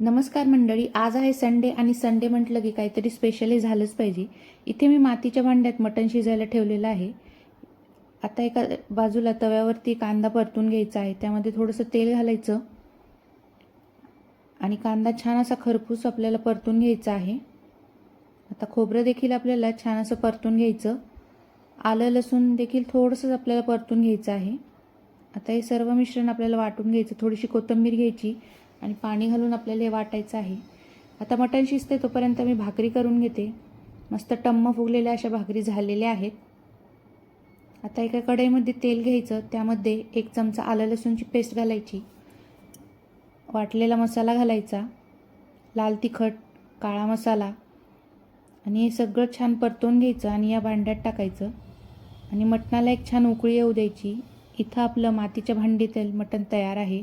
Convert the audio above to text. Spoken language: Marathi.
नमस्कार मंडळी आज आहे संडे आणि संडे म्हटलं की काहीतरी स्पेशली झालंच पाहिजे. इथे मी मातीच्या भांड्यात मटण शिजायला ठेवलेलं आहे. आता एका बाजूला तव्यावरती कांदा परतून घ्यायचा आहे. त्यामध्ये थोडंसं तेल घालायचं. आणि कांदा छान असा खरपूस आपल्याला परतून घ्यायचा आहे. आता खोबरं देखील आपल्याला छान असं परतून घ्यायचं. आलं लसूण देखील थोडंसंच आपल्याला परतून घ्यायचं आहे. आता हे सर्व मिश्रण आपल्याला वाटून घ्यायचं. थोडीशी कोथिंबीर घ्यायची. आणि पाणी घालून आपल्याला हे वाटायचं आहे. आता मटण शिजते तोपर्यंत मी भाकरी करून घेते. मस्त टम्म फुगलेल्या अशा भाकरी झालेल्या आहेत. आता एका कढईमध्ये तेल घ्यायचं त्यामध्ये एक चमचा आलं लसूणची पेस्ट घालायची. वाटलेला मसाला घालायचा. लाल तिखट काळा मसाला. आणि हे सगळं छान परतवून घ्यायचं आणि या भांड्यात टाकायचं. आणि मटणाला एक छान उकळी येऊ द्यायची. इथं आपलं मातीच्या भांडीतील मटण तयार आहे.